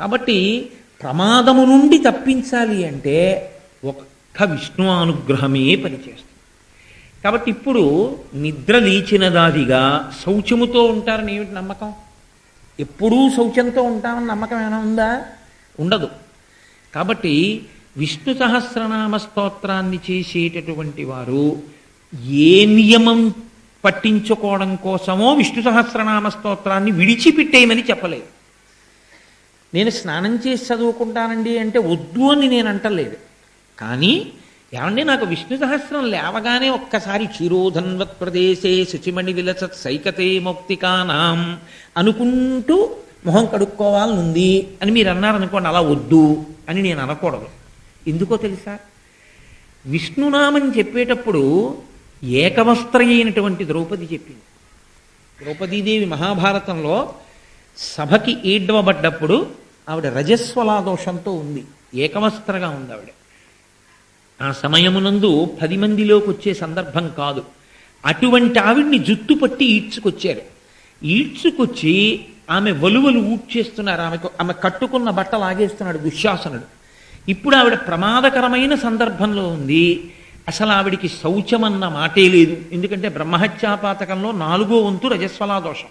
కాబట్టి ప్రమాదము నుండి తప్పించాలి అంటే ఒక్క విష్ణు అనుగ్రహమే పనిచేస్తుంది. కాబట్టి ఇప్పుడు నిద్ర లేచినదాదిగా శౌచముతో ఉంటారని ఏమిటి నమ్మకం? ఎప్పుడూ శౌచంతో ఉంటామని నమ్మకం ఏమైనా ఉందా? ఉండదు. కాబట్టి విష్ణు సహస్రనామ స్తోత్రాన్ని చేసేటటువంటి వారు ఏ నియమం పట్టించుకోవడం కోసమో విష్ణు సహస్రనామ స్తోత్రాన్ని విడిచిపెట్టేయమని చెప్పలేదు. నేను స్నానం చేసి చదువుకుంటానండి అంటే వద్దు అని నేను అంటలేదు. కానీ ఏమండి నాకు విష్ణు సహస్రం లేవగానే ఒక్కసారి క్షీరోధన్వత్ ప్రదేశే శుచిమణి విలసత్ సైకతే మౌక్తికానాం అనుకుంటూ మొహం కడుక్కోవాలనుంది అని మీరు అన్నారనుకోండి అలా వద్దు అని నేను అనకూడదు. ఎందుకో తెలుసా? విష్ణునామం చెప్పేటప్పుడు ఏకవస్త్ర అయినటువంటి ద్రౌపది చెప్పింది. ద్రౌపదీదేవి మహాభారతంలో సభకి ఈడ్వబడ్డప్పుడు ఆవిడ రజస్వలా దోషంతో ఉంది. ఏకవస్త్రగా ఉంది ఆవిడ. ఆ సమయమునందు పది మందిలోకి వచ్చే సందర్భం కాదు. అటువంటి ఆవిడ్ని జుత్తు పట్టి ఈడ్చుకొచ్చారు. ఈడ్చుకొచ్చి ఆమె వలువలు ఊడ్చేస్తున్నారు ఆమెకు ఆమె కట్టుకున్న బట్టలు ఆగేస్తున్నాడు దుశ్శాసనుడు. ఇప్పుడు ఆవిడ ప్రమాదకరమైన సందర్భంలో ఉంది. అసలు ఆవిడికి శౌచమన్న మాటే లేదు. ఎందుకంటే బ్రహ్మహత్యాపాతకంలో నాలుగో వంతు రజస్వలా దోషం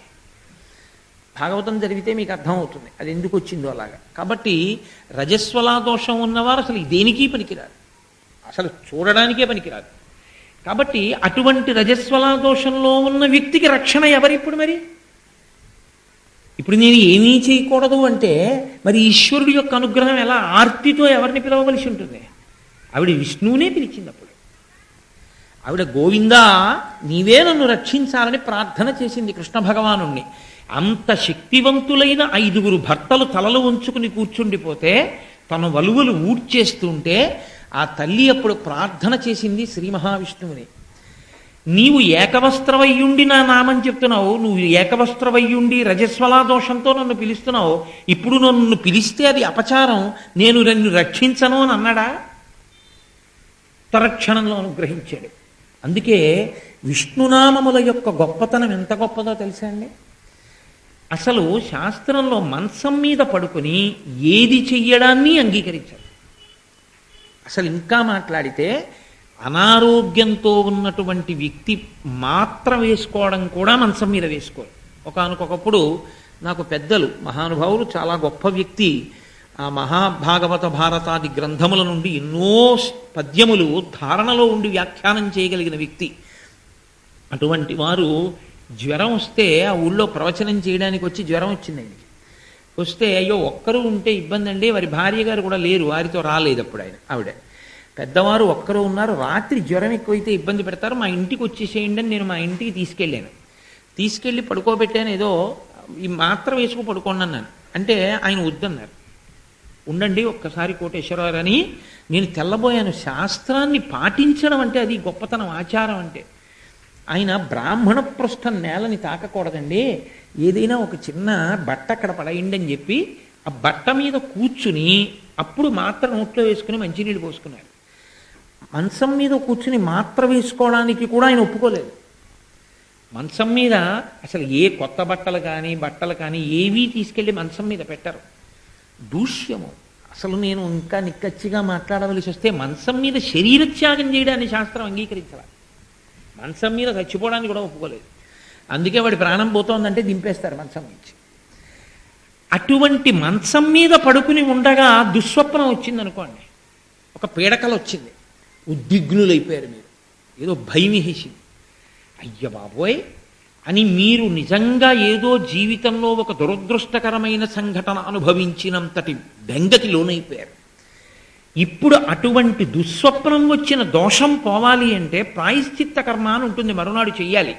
భాగవతం జరిగితే మీకు అర్థమవుతుంది. అది ఎందుకు వచ్చిందో అలాగా. కాబట్టి రజస్వలా దోషం ఉన్నవారు అసలు దేనికి పనికిరారు. అసలు చూడడానికే పనికిరాదు కాబట్టి అటువంటి రజస్వలా దోషంలో ఉన్న వ్యక్తికి రక్షణ ఎవరిప్పుడు మరి? ఇప్పుడు నేను ఏమీ చేయకూడదు అంటే మరి ఈశ్వరుడి యొక్క అనుగ్రహం ఎలా ఆర్తితో ఎవరిని పిలవవలసి ఉంటుంది? ఆవిడ విష్ణువునే పిలిచింది అప్పుడు ఆవిడ గోవిందా నీవే నన్ను రక్షించాలని ప్రార్థన చేసింది కృష్ణ భగవానుణ్ణి. అంత శక్తివంతులైన ఐదుగురు భర్తలు తలలు ఉంచుకుని కూర్చుండిపోతే తన వలువలు ఊడ్చేస్తుంటే ఆ తల్లి అప్పుడు ప్రార్థన చేసింది శ్రీ మహావిష్ణువుని. నీవు ఏకవస్త్రవయ్యుండి నా నామం చెప్తున్నావు నువ్వు ఏకవస్త్రవయ్యుండి రజస్వలా దోషంతో నన్ను పిలుస్తున్నావు ఇప్పుడు నన్ను పిలిస్తే అది అపచారం నేను నన్ను రక్షించను అని అన్నాడా? తరక్షణంలో అనుగ్రహించాడు. అందుకే విష్ణునామముల యొక్క గొప్పతనం ఎంత గొప్పదో తెలుసా అండి? అసలు శాస్త్రంలో మంచం మీద పడుకుని ఏది చెయ్యడాన్ని అంగీకరించారు అసలు ఇంకా మాట్లాడితే అనారోగ్యంతో ఉన్నటువంటి వ్యక్తి మాత్ర వేసుకోవడం కూడా మనసం మీద వేసుకోరు. ఒకనకొకప్పుడు నాకు పెద్దలు మహానుభావులు చాలా గొప్ప వ్యక్తి ఆ మహాభాగవత భారతాది గ్రంథముల నుండి ఎన్నో పద్యములు ధారణలో ఉండి వ్యాఖ్యానం చేయగలిగిన వ్యక్తి. అటువంటి వారు జ్వరం వస్తే ఆ ఊళ్ళో ప్రవచనం చేయడానికి వచ్చి జ్వరం వచ్చింది ఆయనకి. వస్తే అయ్యో ఒక్కరు ఉంటే ఇబ్బంది అండి వారి భార్య గారు కూడా లేరు వారితో రాలేదు అప్పుడు ఆయన ఆవిడ. పెద్దవారు ఒక్కరు ఉన్నారు రాత్రి జ్వరం ఎక్కువైతే ఇబ్బంది పెడతారు మా ఇంటికి వచ్చేసేయండి అని నేను మా ఇంటికి తీసుకెళ్ళాను. తీసుకెళ్ళి పడుకోబెట్టాను ఏదో ఈ మాత్రం వేసుకు పడుకోండి అన్నాను. అంటే ఆయన వద్దన్నారు. ఉండండి ఒక్కసారి కోటేశ్వరరావు అని నేను తెల్లబోయాను. శాస్త్రాన్ని పాటించడం అంటే అది గొప్పతనం ఆచారం అంటే. ఆయన బ్రాహ్మణ పృష్ఠం నేలని తాకకూడదండి. ఏదైనా ఒక చిన్న బట్ట అక్కడ పడయండి అని చెప్పి ఆ బట్ట మీద కూర్చుని అప్పుడు మాత్ర నోట్లో వేసుకుని మంచినీళ్ళు పోసుకున్నాడు. మంచం మీద కూర్చుని మాత్ర వేసుకోవడానికి కూడా ఆయన ఒప్పుకోలేదు. మంచం మీద అసలు ఏ కొత్త బట్టలు కానీ బట్టలు కానీ ఏవీ తీసుకెళ్ళి మంచం మీద పెట్టరు. దూష్యము. అసలు నేను ఇంకా నిక్కచ్చిగా మాట్లాడవలసి వస్తే మంచం మీద శరీర త్యాగం చేయడాన్ని శాస్త్రం అంగీకరించాలి. మంచం మీద చచ్చిపోవడానికి కూడా ఒప్పుకోలేదు. అందుకే వాడి ప్రాణం పోతోందంటే దింపేస్తారు మంచం నుంచి. అటువంటి మంచం మీద పడుకుని ఉండగా దుస్వప్నం వచ్చింది అనుకోండి ఒక పీడకలు వచ్చింది. ఉద్విగ్నులైపోయారు మీరు. ఏదో భయం అయ్య బాబోయ్! అని మీరు నిజంగా ఏదో జీవితంలో ఒక దురదృష్టకరమైన సంఘటన అనుభవించినంతటి బెంగకి లోనైపోయారు ఇప్పుడు అటువంటి దుస్వప్నం వచ్చిన దోషం పోవాలి అంటే ప్రాయశ్చిత్త కర్మ అని ఉంటుంది మరునాడు చెయ్యాలి.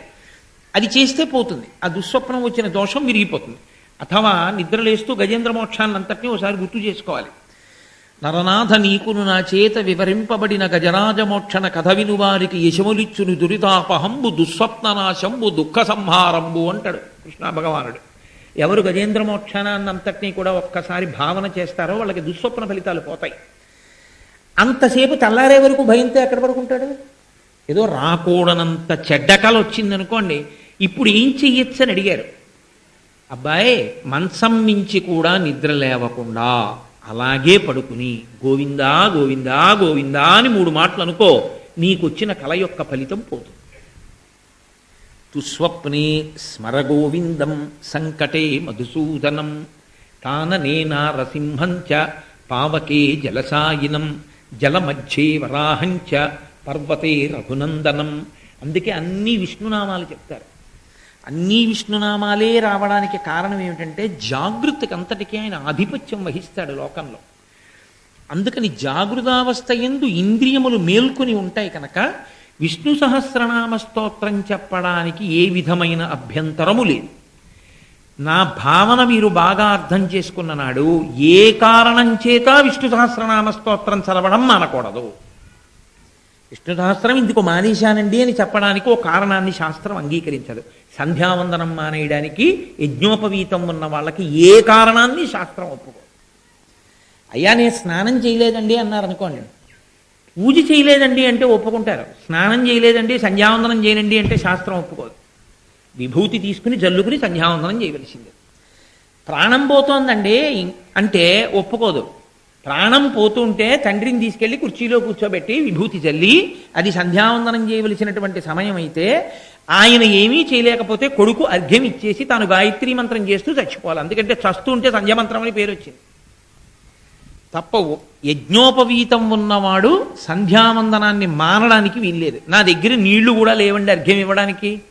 అది చేస్తే పోతుంది. ఆ దుస్వప్నం వచ్చిన దోషం విరిగిపోతుంది. అథవా నిద్రలేస్తూ గజేంద్ర మోక్షాన్ని అంతటినీ ఒకసారి గుర్తు చేసుకోవాలి. నరనాథ నీకును నా చేత వివరింపబడిన గజరాజమోక్షణ కథ వినువారికి యశములిచ్చును దురితాపహంబు దుస్వప్ననాశంబు దుఃఖ సంహారంబు అంటాడు కృష్ణ భగవానుడు. ఎవరు గజేంద్ర మోక్షణాన్నంతటినీ కూడా ఒక్కసారి భావన చేస్తారో వాళ్ళకి దుస్వప్న ఫలితాలు పోతాయి. అంతసేపు తెల్లారే వరకు భయంతో ఎక్కడ ఉంటాడు ఏదో రాకూడనంత చెడ్డ కళ వచ్చిందనుకోండి ఇప్పుడు ఏం చెయ్యొచ్చు అని అడిగారు. అబ్బాయి మంచం మించి కూడా నిద్ర లేవకుండా అలాగే పడుకుని గోవిందా గోవిందా గోవిందా అని మూడు మాటలు అనుకో నీకొచ్చిన కల యొక్క ఫలితం పోతుంది తుస్వప్నే స్మర గోవిందం సంకటే మధుసూదనం తాననేనా రసింహంచ పావకే జలసాయినం జలమధ్యే వరాహంచ పర్వతే రఘునందనం. అందుకే అన్ని విష్ణునామాలు చెప్తారు. అన్ని విష్ణునామాలే రావడానికి కారణం ఏమిటంటే జాగృతికి అంతటికీ ఆయన ఆధిపత్యం వహిస్తాడు లోకంలో. అందుకని జాగృతావస్థ ఎందు ఇంద్రియములు మేల్కొని ఉంటాయి కనుక విష్ణు సహస్రనామ స్తోత్రం చెప్పడానికి ఏ విధమైన అభ్యంతరము లేదు. నా భావన మీరు బాగా అర్థం చేసుకున్న నాడు ఏ కారణం చేత విష్ణు సహస్రనామ స్తోత్రం చదవడం మానకూడదు. విష్ణు సహస్రం ఇందుకు మానేశానండి అని చెప్పడానికి ఓ కారణాన్ని శాస్త్రం అంగీకరించదు. సంధ్యావందనం మానేయడానికి యజ్ఞోపవీతం ఉన్న వాళ్ళకి ఏ కారణాన్ని శాస్త్రం ఒప్పుకో అయ్యా నేను స్నానం చేయలేదండి అన్నారు అనుకోండి. పూజ చేయలేదండి అంటే ఒప్పుకుంటారు. స్నానం చేయలేదండి సంధ్యావందనం చేయనండి అంటే శాస్త్రం ఒప్పుకోదు. విభూతి తీసుకుని జల్లుకుని సంధ్యావందనం చేయవలసిందే. ప్రాణం పోతోందండి అంటే ఒప్పుకోదు. ప్రాణం పోతుంటే తండ్రిని తీసుకెళ్ళి కుర్చీలో కూర్చోబెట్టి విభూతి జల్లి అది సంధ్యావందనం చేయవలసినటువంటి సమయం అయితే ఆయన ఏమీ చేయలేకపోతే కొడుకు అర్ఘ్యం ఇచ్చేసి తాను గాయత్రీ మంత్రం చేస్తూ చచ్చిపోవాలి. ఎందుకంటే చస్తుంటే ఉంటే అని పేరు వచ్చింది. తప్ప యజ్ఞోపవీతం ఉన్నవాడు సంధ్యావందనాన్ని మానడానికి వీల్లేదు. నా దగ్గర నీళ్ళు కూడా లేవండి అర్ఘ్యం ఇవ్వడానికి.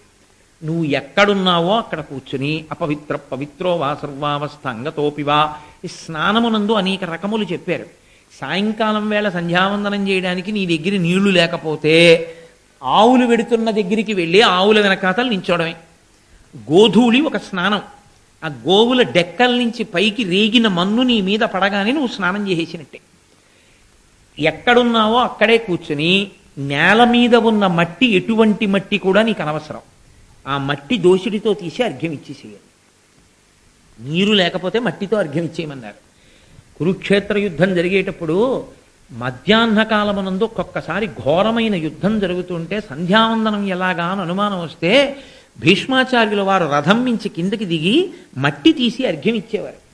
నువ్వు ఎక్కడున్నావో అక్కడ కూర్చుని అపవిత్ర పవిత్రో వా సర్వావస్థ అంగతోపివా ఈ స్నానమునందు అనేక రకములు చెప్పారు. సాయంకాలం వేళ సంధ్యావందనం చేయడానికి నీ దగ్గర నీళ్ళు లేకపోతే ఆవులు వెడుతున్న దగ్గరికి వెళ్ళి ఆవుల వెనకాతలు నించోడమే. గోధూళి ఒక స్నానం. ఆ గోవుల డెక్కల నుంచి పైకి రేగిన మన్ను నీ మీద పడగానే నువ్వు స్నానం చేసేసినట్టే. ఎక్కడున్నావో అక్కడే కూర్చుని నేల మీద ఉన్న మట్టి ఎటువంటి మట్టి కూడా నీకు అనవసరం. ఆ మట్టి దోషుడితో తీసి అర్ఘ్యం ఇచ్చేసేయాలి నీరు లేకపోతే మట్టితో అర్ఘ్యం ఇచ్చేయమన్నారు కురుక్షేత్ర యుద్ధం జరిగేటప్పుడు మధ్యాహ్న కాలమునందు ఒక్కొక్కసారి ఘోరమైన యుద్ధం జరుగుతుంటే సంధ్యావందనం ఎలాగా అని అనుమానం వస్తే భీష్మాచార్యుల వారు రథం మించి కిందకి దిగి మట్టి తీసి అర్ఘ్యం ఇచ్చేవారు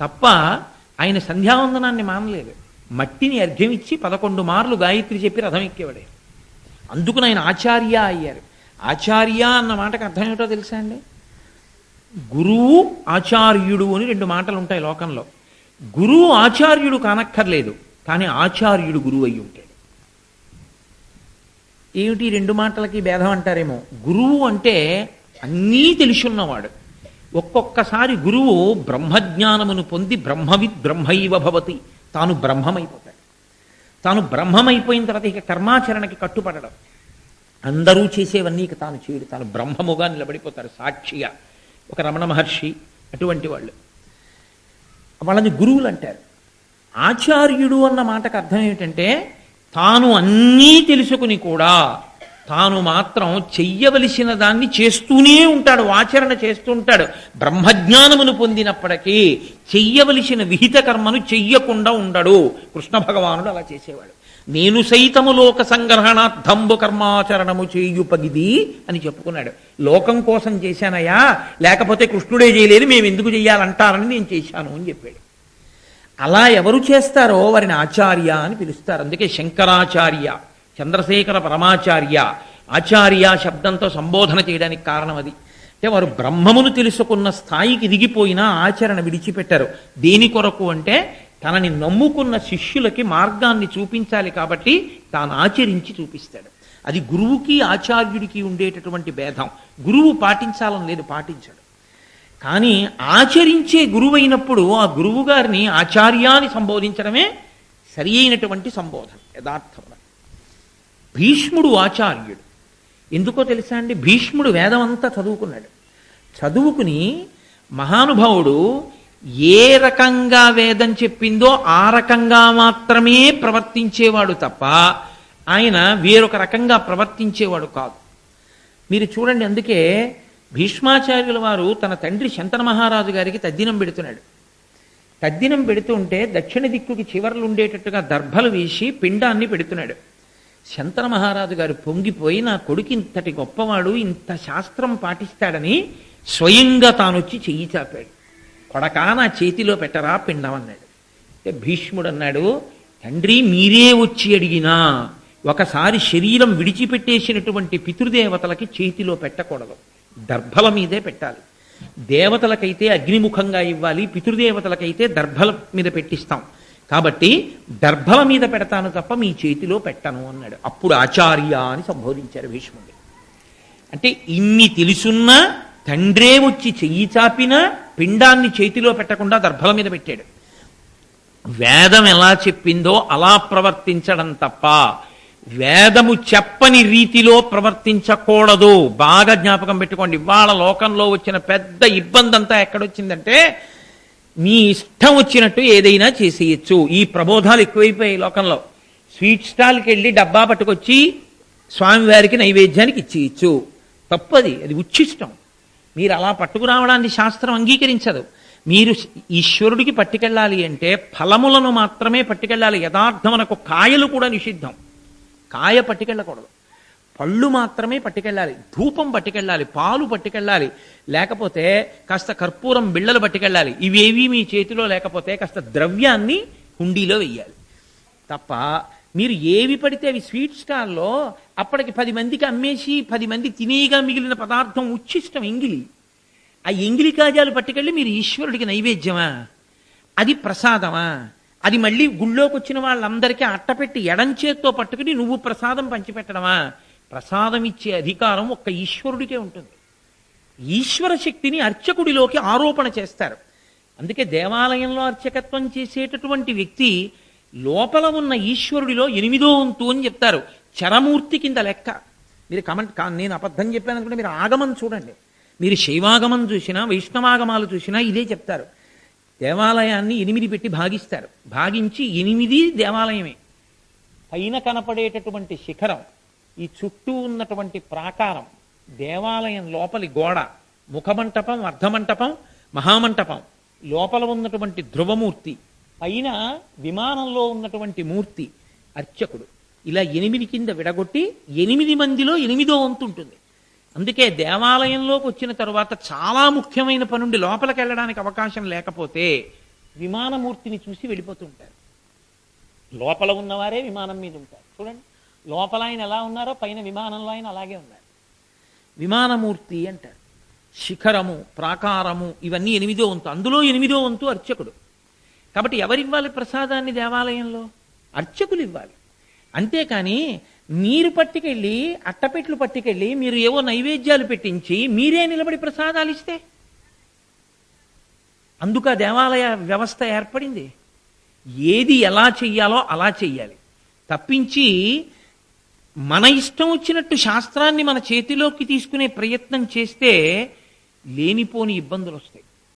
తప్ప ఆయన సంధ్యావందనాన్ని మానలేదు. మట్టిని అర్ఘ్యం ఇచ్చి పదకొండు మార్లు గాయత్రి చెప్పి రథం ఎక్కేవాడే. అందుకు ఆయన ఆచార్య అయ్యారు. ఆచార్య అన్న మాటకు అర్థం ఏమిటో తెలుసా అండి? గురువు ఆచార్యుడు అని రెండు మాటలు ఉంటాయి లోకంలో. గురువు ఆచార్యుడు కానక్కర్లేదు కానీ ఆచార్యుడు గురువు అయి ఉంటాడు. ఏమిటి రెండు మాటలకి భేదం అంటారేమో? గురువు అంటే అన్నీ తెలుసున్నవాడు. ఒక్కొక్కసారి గురువు బ్రహ్మజ్ఞానమును పొంది బ్రహ్మవిద్ బ్రహ్మైవ భవతి. తాను బ్రహ్మమైపోతాడు. తాను బ్రహ్మమైపోయిన తర్వాత ఇక కర్మాచరణకి కట్టుపడడం అందరూ చేసేవన్నీ ఇక తాను చేయడు. తాను బ్రహ్మముగా నిలబడిపోతారు. సాక్షిగా ఒక రమణ మహర్షి అటువంటి వాళ్ళు. వాళ్ళని గురువులు అంటారు. ఆచార్యుడు అన్న మాటకు అర్థం ఏమిటంటే తాను అన్నీ తెలుసుకుని కూడా తాను మాత్రం చెయ్యవలసిన దాన్ని చేస్తూనే ఉంటాడు. ఆచరణ చేస్తూ ఉంటాడు. బ్రహ్మజ్ఞానమును పొందినప్పటికీ చెయ్యవలసిన విహిత కర్మను చెయ్యకుండా ఉండడు. కృష్ణ భగవానుడు అలా చేసేవాడు. నేను సైతము లోక సంగ్రహణార్థంబు కర్మాచరణము చేయుపగిది అని చెప్పుకున్నాడు. లోకం కోసం చేశానయ్యా లేకపోతే కృష్ణుడే చేయలేదు మేము ఎందుకు చెయ్యాలంటారని నేను చేశాను అని చెప్పాడు. అలా ఎవరు చేస్తారో వారిని ఆచార్య అని పిలుస్తారు. అందుకే శంకరాచార్య చంద్రశేఖర పరమాచార్య ఆచార్య శబ్దంతో సంబోధన చేయడానికి కారణం అది. అంటే వారు బ్రహ్మమును తెలుసుకున్న స్థాయికి దిగిపోయినా ఆచరణ విడిచిపెట్టారు. దేని కొరకు అంటే తనని నమ్ముకున్న శిష్యులకి మార్గాన్ని చూపించాలి కాబట్టి తాను ఆచరించి చూపిస్తాడు. అది గురువుకి ఆచార్యుడికి ఉండేటటువంటి భేదం. గురువు పాటించాలని లేదు పాటించాడు. కానీ ఆచరించే గురువైనప్పుడు ఆ గురువు గారిని ఆచార్యాన్ని సంబోధించడమే సరి అయినటువంటి సంబోధన యథార్థమున భీష్ముడు ఆచార్యుడు. ఎందుకో తెలుసా అండి? భీష్ముడు వేదం అంతా చదువుకున్నాడు. చదువుకుని మహానుభావుడు ఏ రకంగా వేదం చెప్పిందో ఆ రకంగా మాత్రమే ప్రవర్తించేవాడు తప్ప ఆయన వేరొక రకంగా ప్రవర్తించేవాడు కాదు. మీరు చూడండి అందుకే భీష్మాచార్యుల వారు తన తండ్రి శంతన మహారాజు గారికి తద్దినం పెడుతున్నాడు. తద్దినం పెడుతుంటే దక్షిణ దిక్కుకి చివర్లు ఉండేటట్టుగా దర్భలు వేసి పిండాన్ని పెడుతున్నాడు. శంతన మహారాజు గారు పొంగిపోయి నా కొడుకు ఇంతటి గొప్పవాడు ఇంత శాస్త్రం పాటిస్తాడని స్వయంగా తానొచ్చి చెయ్యి చాపాడు. కొడకా నా చేతిలో పెట్టరా పిండం అన్నాడు. అంటే భీష్ముడు అన్నాడు తండ్రి మీరే వచ్చి అడిగినా ఒకసారి శరీరం విడిచిపెట్టేసినటువంటి పితృదేవతలకి చేతిలో పెట్టకూడదు. దర్భల మీదే పెట్టాలి. దేవతలకైతే అగ్నిముఖంగా ఇవ్వాలి పితృదేవతలకైతే దర్భల మీద పెట్టిస్తాం. కాబట్టి దర్భల మీద పెడతాను తప్ప మీ చేతిలో పెట్టను అన్నాడు. అప్పుడు ఆచార్య అని సంబోధించారు భీష్ముడు. అంటే ఇన్ని తెలుసున్నా తండ్రే వచ్చి చెయ్యి చాపినా పిండాన్ని చేతిలో పెట్టకుండా దర్భల మీద పెట్టాడు. వేదం ఎలా చెప్పిందో అలా ప్రవర్తించడం తప్ప వేదము చెప్పని రీతిలో ప్రవర్తించకూడదు. బాగా జ్ఞాపకం పెట్టుకోండి. ఇవాళ లోకంలో వచ్చిన పెద్ద ఇబ్బంది అంతా ఎక్కడొచ్చిందంటే మీ ఇష్టం వచ్చినట్టు ఏదైనా చేసేయచ్చు. ఈ ప్రబోధాలు ఎక్కువైపోయాయి లోకంలో. స్వీట్ స్టాల్కి వెళ్ళి డబ్బా పట్టుకొచ్చి స్వామివారికి నైవేద్యానికి ఇచ్చేయచ్చు. తప్పది. అది ఉచ్ఛిష్టం మీరు అలా పట్టుకురావడాన్ని శాస్త్రం అంగీకరించదు. మీరు ఈశ్వరుడికి పట్టుకెళ్ళాలి అంటే ఫలములను మాత్రమే పట్టుకెళ్ళాలి. యథార్థమనకు కాయలు కూడా నిషిద్ధం. కాయ పట్టుకెళ్ళకూడదు. పళ్ళు మాత్రమే పట్టుకెళ్ళాలి. ధూపం పట్టుకెళ్ళాలి. పాలు పట్టుకెళ్ళాలి. లేకపోతే కాస్త కర్పూరం బిళ్ళలు పట్టుకెళ్ళాలి. ఇవేవి మీ చేతిలో లేకపోతే కాస్త ద్రవ్యాన్ని హుండీలో వెయ్యాలి. తప్ప మీరు ఏవి పడితే అవి స్వీట్ స్టాల్లో అప్పటికి పది మందికి అమ్మేసి పది మంది తినేగా మిగిలిన పదార్థం ఉచ్ఛిష్టం ఎంగిలి. ఆ ఎంగిలి కాజాలు పట్టుకెళ్ళి మీరు ఈశ్వరుడికి నైవేద్యమా? అది ప్రసాదమా? అది మళ్ళీ గుళ్ళోకి వచ్చిన వాళ్ళందరికీ అట్టపెట్టి ఎడం చేత్తో పట్టుకుని నువ్వు ప్రసాదం పంచిపెట్టడమా? ప్రసాదం ఇచ్చే అధికారం ఒక్క ఈశ్వరుడికే ఉంటుంది. ఈశ్వర శక్తిని అర్చకుడిలోకి ఆరోపణ చేస్తారు. అందుకే దేవాలయంలో అర్చకత్వం చేసేటటువంటి వ్యక్తి లోపల ఉన్న ఈశ్వరుడిలో ఎనిమిదో వంతు అని చెప్తారు. చరమూర్తి కింద లెక్క. మీరు కమెంట్ నేను అబద్ధం చెప్పాను అనుకుంటే మీరు ఆగమం చూడండి. మీరు శైవాగమం చూసినా వైష్ణవాగమాలు చూసినా ఇదే చెప్తారు. దేవాలయాన్ని ఎనిమిది పెట్టి భాగిస్తారు. భాగించి ఎనిమిది దేవాలయమే. పైన కనపడేటటువంటి శిఖరం ఈ చుట్టూ ఉన్నటువంటి ప్రాకారం దేవాలయం లోపలి గోడ ముఖమంటపం అర్ధమంటపం మహామంటపం లోపల ఉన్నటువంటి ధ్రువమూర్తి పైన విమానంలో ఉన్నటువంటి మూర్తి అర్చకుడు. ఇలా ఎనిమిది కింద విడగొట్టి ఎనిమిది మందిలో ఎనిమిదో వంతు ఉంటుంది. అందుకే దేవాలయంలోకి వచ్చిన తర్వాత చాలా ముఖ్యమైన పనుండి లోపలికి వెళ్ళడానికి అవకాశం లేకపోతే విమానమూర్తిని చూసి వెళ్ళిపోతుంటారు. లోపల ఉన్నవారే విమానం మీద ఉంటారు. చూడండి లోపల ఆయన ఎలా ఉన్నారో పైన విమానంలో ఆయన అలాగే ఉన్నారు. విమానమూర్తి అంటారు. శిఖరము ప్రాకారము ఇవన్నీ ఎనిమిదో వంతు. అందులో ఎనిమిదో వంతు అర్చకుడు. కాబట్టి ఎవరివ్వాలి ప్రసాదాన్ని దేవాలయంలో? అర్చకులు ఇవ్వాలి అంతేకాని మీరు పట్టుకెళ్ళి అట్టపెట్లు పట్టుకెళ్ళి మీరు ఏవో నైవేద్యాలు పెట్టించి మీరే నిలబడి ప్రసాదాలు ఇస్తే అందుకు దేవాలయ వ్యవస్థ ఏర్పడింది. ఏది ఎలా చెయ్యాలో అలా చెయ్యాలి. తప్పించి మన ఇష్టం వచ్చినట్టు శాస్త్రాన్ని మన చేతిలోకి తీసుకునే ప్రయత్నం చేస్తే లేనిపోని ఇబ్బందులు వస్తాయి